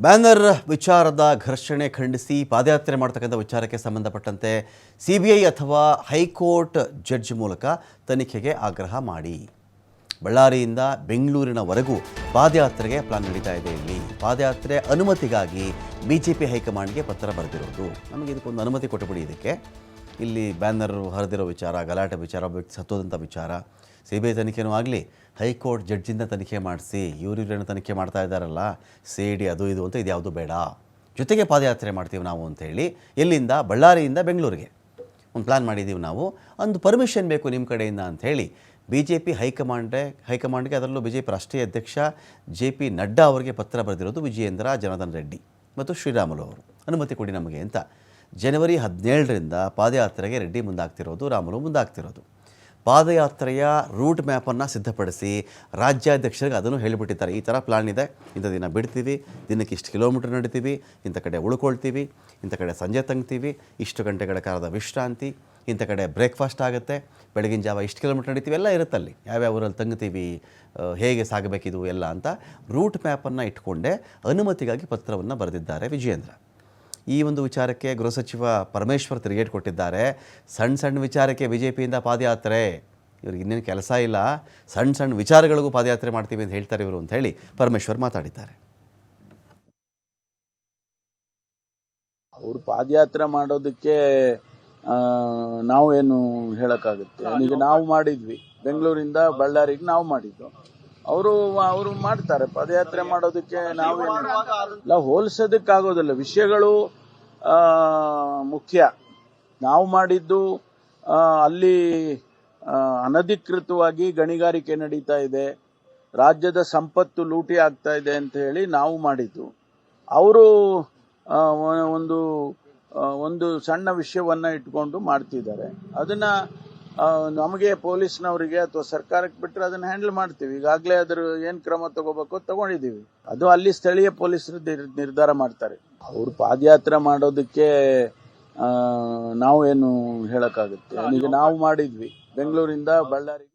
Banner ವಿಚಾರದ ಘರ್ಷಣೆ ಖಂಡಿಸಿ ಪಾದಯಾತ್ರೆ ಮಾಡ್ತಕ್ಕಂಥ ವಿಚಾರಕ್ಕೆ ಸಂಬಂಧಪಟ್ಟಂತೆ ಸಿ ಬಿ ಐ ಅಥವಾ ಹೈಕೋರ್ಟ್ ಜಡ್ಜ್ ಮೂಲಕ ತನಿಖೆಗೆ ಆಗ್ರಹ ಮಾಡಿ. ಬಳ್ಳಾರಿಯಿಂದ ಬೆಂಗಳೂರಿನವರೆಗೂ ಪಾದಯಾತ್ರೆಗೆ ಪ್ಲಾನ್ ನಡೀತಾ ಇದೆ ಇಲ್ಲಿ. ಪಾದಯಾತ್ರೆ ಅನುಮತಿಗಾಗಿ ಬಿ ಜೆ ಪಿ ಹೈಕಮಾಂಡ್ಗೆ ಪತ್ರ ಬರೆದಿರೋದು. ನಮಗೆ ಇದಕ್ಕೊಂದು ಅನುಮತಿ ಕೊಟ್ಟುಬಿಡಿ ಇದಕ್ಕೆ. ಇಲ್ಲಿ ಬ್ಯಾನರ್ ಹರಿದಿರೋ ವಿಚಾರ, ಗಲಾಟೆ ವಿಚಾರ ವ್ಯಕ್ತಿ ಸತ್ತೋದಂಥ ವಿಚಾರ ಸಿ ಬಿ ಐ ತನಿಖೆನೂ ಆಗಲಿ, ಹೈಕೋರ್ಟ್ ಜಡ್ಜಿಂದ ತನಿಖೆ ಮಾಡಿಸಿ ಇವ್ರಿವ್ರನ್ನ ತನಿಖೆ ಮಾಡ್ತಾ ಇದ್ದಾರಲ್ಲ ಸಿ ಡಿ ಅದು ಇದು ಅಂತ ಇದ್ಯಾವುದು ಬೇಡ. ಜೊತೆಗೆ ಪಾದಯಾತ್ರೆ ಮಾಡ್ತೀವಿ ನಾವು ಅಂಥೇಳಿ ಎಲ್ಲಿಂದ ಬಳ್ಳಾರಿಯಿಂದ ಬೆಂಗಳೂರಿಗೆ. ಒಂದು ಪ್ಲ್ಯಾನ್ ಮಾಡಿದ್ದೀವಿ ನಾವು. ಒಂದು ಪರ್ಮಿಷನ್ ಬೇಕು ನಿಮ್ಮ ಕಡೆಯಿಂದ ಅಂಥೇಳಿ ಬಿ ಜೆ ಪಿ ಹೈಕಮಾಂಡ್ಗೆ ಹೈಕಮಾಂಡ್ಗೆ ಅದರಲ್ಲೂ ಬಿ ಜೆ ಪಿ ರಾಷ್ಟ್ರೀಯ ಅಧ್ಯಕ್ಷ ಜೆ ಪಿ ನಡ್ಡಾ ಅವರಿಗೆ ಪತ್ರ ಬರೆದಿರೋದು ವಿಜಯೇಂದ್ರ, ಜನಾರ್ದನ್ ರೆಡ್ಡಿ ಮತ್ತು ಶ್ರೀರಾಮುಲು ಅವರು. ಅನುಮತಿ ಕೊಡಿ ನಮಗೆ ಅಂತ ಜನವರಿ ಹದಿನೇಳರಿಂದ ಪಾದಯಾತ್ರೆಗೆ ರೆಡ್ಡಿ ಮುಂದಾಗ್ತಿರೋದು, ರಾಮುಲು ಮುಂದಾಗ್ತಿರೋದು. ಪಾದಯಾತ್ರೆಯ ರೂಟ್ ಮ್ಯಾಪನ್ನು ಸಿದ್ಧಪಡಿಸಿ ರಾಜ್ಯಾಧ್ಯಕ್ಷರಿಗೆ ಅದನ್ನು ಹೇಳಿಬಿಟ್ಟಿದ್ದಾರೆ. ಈ ಥರ ಪ್ಲ್ಯಾನ್ ಇದೆ. ಇಂಥ ದಿನ ಬಿಡ್ತೀವಿ, ದಿನಕ್ಕೆ ಇಷ್ಟು ಕಿಲೋಮೀಟ್ರ್ ನಡಿತೀವಿ, ಇಂಥ ಕಡೆ ಉಳ್ಕೊಳ್ತೀವಿ, ಇಂಥ ಕಡೆ ಸಂಜೆ ತಂಗ್ತೀವಿ, ಇಷ್ಟು ಗಂಟೆಗಳ ಕಾಲದ ವಿಶ್ರಾಂತಿ, ಇಂಥ ಕಡೆ ಬ್ರೇಕ್ಫಾಸ್ಟ್ ಆಗುತ್ತೆ, ಬೆಳಗಿನ ಜಾವ ಇಷ್ಟು ಕಿಲೋಮೀಟ್ರ್ ನಡಿತೀವಿ, ಎಲ್ಲ ಇರುತ್ತಲ್ಲಿ. ಯಾವ್ಯಾವ ಊರಲ್ಲಿ ತಂಗ್ತೀವಿ ಹೇಗೆ ಸಾಗಬೇಕಿದು ಎಲ್ಲ ಅಂತ ರೂಟ್ ಮ್ಯಾಪನ್ನು ಇಟ್ಕೊಂಡೇ ಅನುಮತಿಗಾಗಿ ಪತ್ರವನ್ನು ಬರೆದಿದ್ದಾರೆ ವಿಜಯೇಂದ್ರ. ಈ ಒಂದು ವಿಚಾರಕ್ಕೆ ಗೃಹ ಸಚಿವ ಪರಮೇಶ್ವರ್ ತಿರುಗೇಟ್ ಕೊಟ್ಟಿದ್ದಾರೆ. ಸಣ್ಣ ಸಣ್ಣ ವಿಚಾರಕ್ಕೆ ಬಿ ಜೆ ಪಿಯಿಂದ ಪಾದಯಾತ್ರೆ. ಇವ್ರಿಗೆ ಇನ್ನೇನು ಕೆಲಸ ಇಲ್ಲ. ಸಣ್ಣ ಸಣ್ಣ ವಿಚಾರಗಳಿಗೂ ಪಾದಯಾತ್ರೆ ಮಾಡ್ತೀವಿ ಅಂತ ಹೇಳ್ತಾರೆ ಇವರು ಅಂತ ಹೇಳಿ ಪರಮೇಶ್ವರ್ ಮಾತಾಡಿದ್ದಾರೆ. ಅವರು ಪಾದಯಾತ್ರೆ ಮಾಡೋದಕ್ಕೆ ಆ, ನಾವು ಏನು ಹೇಳಕ್ಕಾಗುತ್ತೆ ಈಗ ನಾವು ಮಾಡಿದ್ವಿ. ಬೆಂಗಳೂರಿಂದ ಬಳ್ಳಾರಿಗೆ ನಾವು ಮಾಡಿದ್ದು. ಅವರು ಅವರು ಮಾಡ್ತಾರೆ. ಪದಯಾತ್ರೆ ಮಾಡೋದಕ್ಕೆ ನಾವು ಇಲ್ಲ, ಹೋಲಿಸೋದಕ್ಕಾಗೋದಿಲ್ಲ. ವಿಷಯಗಳು ಮುಖ್ಯ. ನಾವು ಮಾಡಿದ್ದು ಅಲ್ಲಿ ಅನಧಿಕೃತವಾಗಿ ಗಣಿಗಾರಿಕೆ ನಡೀತಾ ಇದೆ. ರಾಜ್ಯದ ಸಂಪತ್ತು ಲೂಟಿ ಆಗ್ತಾ ಇದೆ ಅಂತ ಹೇಳಿ ನಾವು ಮಾಡಿದ್ದು. ಅವರು ಒಂದು ಒಂದು ಸಣ್ಣ ವಿಷಯವನ್ನ ಇಟ್ಕೊಂಡು ಮಾಡ್ತಿದ್ದಾರೆ. ಅದನ್ನ ನಮಗೆ ಪೊಲೀಸ್ನವರಿಗೆ ಅಥವಾ ಸರ್ಕಾರಕ್ಕೆ ಬಿಟ್ಟರೆ ಅದನ್ನ ಹ್ಯಾಂಡಲ್ ಮಾಡ್ತೀವಿ. ಈಗಾಗಲೇ ಅದ್ರ ಏನ್ ಕ್ರಮ ತಗೋಬೇಕು ತಗೊಂಡಿದೀವಿ ಅದು ಅಲ್ಲಿ ಸ್ಥಳೀಯ ಪೊಲೀಸರು ನಿರ್- ನಿರ್ಧಾರ ಮಾಡ್ತಾರೆ. ಅವ್ರು ಪಾದಯಾತ್ರೆ ಮಾಡೋದಕ್ಕೆ ಏನು ಹೇಳಕ್ಕಾಗುತ್ತೆ? ಈಗ ನಾವು ಮಾಡಿದ್ವಿ. ಬೆಂಗಳೂರಿಂದ ಬಳ್ಳಾರಿ